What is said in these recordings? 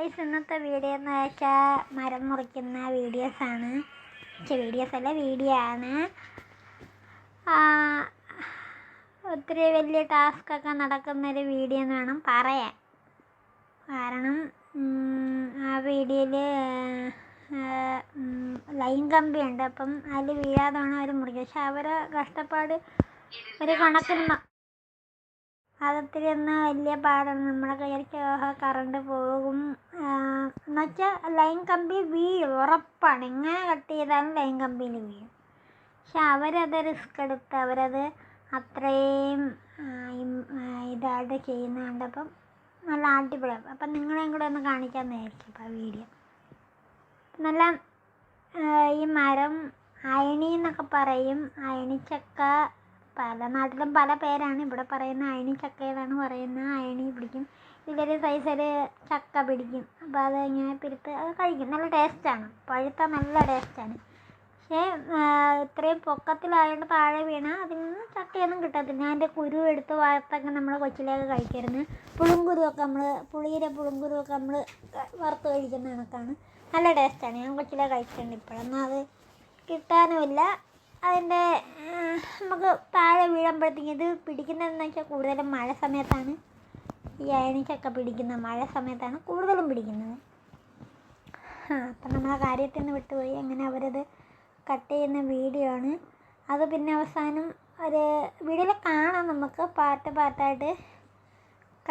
Guys ഇന്നത്തെ video എന്ന് വെച്ചാൽ മരം മുറിക്കുന്ന വീഡിയോസാണ് വീഡിയോസ് അല്ല വീഡിയോ ആണ്. ഒത്തിരി വലിയ ടാസ്കൊക്കെ നടക്കുന്നൊരു വീഡിയോ എന്ന് വേണം പറയാൻ. കാരണം ആ വീഡിയോയിൽ ലൈൻ കമ്പി ഉണ്ട് അപ്പം അതിൽ വീഴാതെ വേണം അവർ മുറിക്കുക പക്ഷെ അവരെ കഷ്ടപ്പാട് ഒരു കണക്കിന് അതൊത്തിരി ഒന്ന് വലിയ പാടാണ്. നമ്മുടെ കയ്യിലേക്ക് കറണ്ട് പോകും. എന്നുവെച്ചാൽ ലൈൻ കമ്പി വീഴും ഉറപ്പാണ്. എങ്ങനെ കട്ട് ചെയ്താലും ലൈൻ കമ്പിയിൽ വീഴും. പക്ഷെ അവരത് റിസ്ക് എടുത്ത് അവരത് അത്രയും ആ, ആ, ഇതായിട്ട് ചെയ്യുന്ന കണ്ടപ്പം നല്ല അടിപൊളിയാണ് അപ്പം നിങ്ങളെയും കൂടെ ഒന്ന് കാണിക്കാമെന്നായിരിക്കും അപ്പോൾ വീഡിയോ. നല്ല ഈ മരം അയണി എന്നൊക്കെ പറയും. അയണിച്ചക്ക പല നാട്ടിലും പല പേരാണ്. ഇവിടെ പറയുന്ന അയണി ചക്ക പറയുന്ന അയണി പിടിക്കും. ഇതിലൊരു സൈസൊരു ചക്ക പിടിക്കും. അപ്പോൾ അത് ഇങ്ങനെ പിരുത്ത് അത് കഴിക്കും. നല്ല ടേസ്റ്റാണ് പഴുത്ത നല്ല ടേസ്റ്റാണ് പക്ഷേ ഇത്രയും പൊക്കത്തിലായതുകൊണ്ട് താഴെ വീണ അതിൽ നിന്ന് ചക്കയൊന്നും കിട്ടത്തില്ല. അതിന്റെ കുരു എടുത്ത് വറുത്തൊക്കെ നമ്മൾ കൊച്ചിലേക്ക് കഴിക്കരുത്. പുളുങ്കുരുവൊക്കെ നമ്മൾ പുളിയുടെ പുളുങ്കുരുവൊക്കെ നമ്മൾ വറുത്ത് കഴിക്കുന്ന കണക്കാണ്. നല്ല ടേസ്റ്റാണ് ഞാൻ കൊച്ചിലെ കഴിച്ചിട്ടുണ്ട്. ഇപ്പോഴൊന്നും അത് കിട്ടാനുമില്ല. അതിന്റെ നമുക്ക് താഴെ വീഴുമ്പോഴത്തേക്കും ഇത് പിടിക്കുന്നതെന്ന് വെച്ചാൽ കൂടുതലും മഴ സമയത്താണ്. ഈ അയണിക്കൊക്കെ പിടിക്കുന്നത് മഴ സമയത്താണ് കൂടുതലും പിടിക്കുന്നത്. ആ, അപ്പം നമ്മൾ ആ കാര്യത്തിൽ നിന്ന് വിട്ടുപോയി. അങ്ങനെ അവരത് കട്ട് ചെയ്യുന്ന വീഡിയോ ആണ്. അത് പിന്നെ അവസാനം ഒരു വീഡിയോയിൽ കാണാം നമുക്ക്. പാർട്ട് പാട്ടായിട്ട്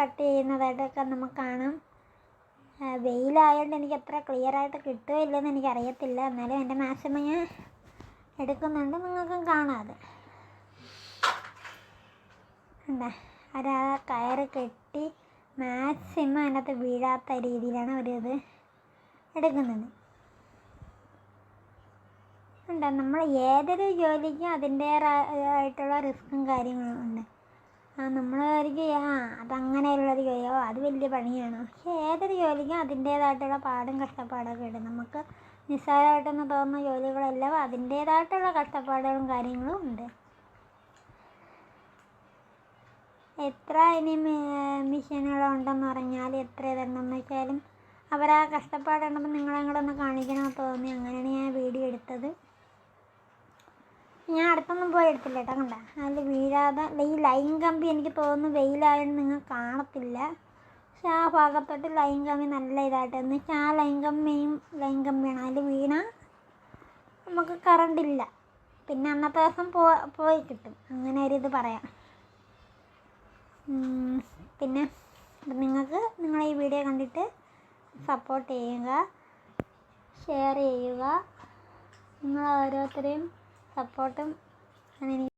കട്ട് ചെയ്യുന്നതായിട്ടൊക്കെ നമുക്ക് കാണാം. വെയിലായതുകൊണ്ട് എനിക്ക് അത്ര ക്ലിയർ ആയിട്ട് കിട്ടുമോ ഇല്ലെന്ന് എനിക്കറിയത്തില്ല. എന്നാലും എന്റെ മാക്സിമം ഞാൻ എടുക്കുന്നുണ്ട്. നിങ്ങൾക്കും കാണാതെ എന്താ അവരാ കയറ് കെട്ടി മാക്സിമം അതിനകത്ത് വീഴാത്ത രീതിയിലാണ് അവരത് എടുക്കുന്നത്. എന്താ നമ്മൾ ഏതൊരു ജോലിക്കും അതിന്റേതായിട്ടുള്ള റിസ്ക്കും കാര്യങ്ങളും ഉണ്ട്. ആ നമ്മൾ വിചാരിക്കും ആ അതങ്ങനെയുള്ളൊരു ജോലിയോ അത് വലിയ പണിയാണ്? പക്ഷേ ഏതൊരു ജോലിക്കും അതിന്റേതായിട്ടുള്ള പാടും കഷ്ടപ്പാടൊക്കെ ഉണ്ട്. നമുക്ക് നിസ്സാരമായിട്ടൊന്ന് തോന്നുന്ന ജോലികളെല്ലാം അതിന്റേതായിട്ടുള്ള കഷ്ടപ്പാടുകളും കാര്യങ്ങളും ഉണ്ട്. എത്ര ഇനി മെഷീനുകളുണ്ടെന്ന് പറഞ്ഞാൽ എത്ര ഇതുണ്ടെന്ന് വെച്ചാലും അവരാ ആ നിങ്ങളെ കൂടെ ഒന്ന് കാണിക്കണമെന്ന് തോന്നി. അങ്ങനെയാണ് ഞാൻ വീഡിയോ എടുത്തത്. ഞാൻ അടുത്തൊന്നും പോയി എടുത്തില്ല കേട്ടോ കണ്ട. അതിൽ വീഴാതെ ഈ ലൈൻ കമ്പി എനിക്ക് തോന്നുന്നു വെയിലായതുകൊണ്ട് നിങ്ങൾ കാണത്തില്ല. പക്ഷെ ആ ഭാഗത്തോട്ട് ലൈൻ കമ്പി നല്ല ഇതായിട്ട് എന്ന് വെച്ചാൽ ആ ലൈൻ കമ്പിയും ലൈൻ കമ്പിയാണ്. അതിൽ വീണാൽ നമുക്ക് കറണ്ടില്ല. പിന്നെ അന്നത്തെ ദിവസം പോയി കിട്ടും. അങ്ങനെ ഒരു ഇത് പറയാം. പിന്നെ നിങ്ങൾക്ക് നിങ്ങൾ ഈ വീഡിയോ കണ്ടിട്ട് സപ്പോർട്ട് ചെയ്യുക ഷെയർ ചെയ്യുക. നിങ്ങൾ ഓരോരുത്തരെയും സപ്പോർട്ടും എനിക്ക്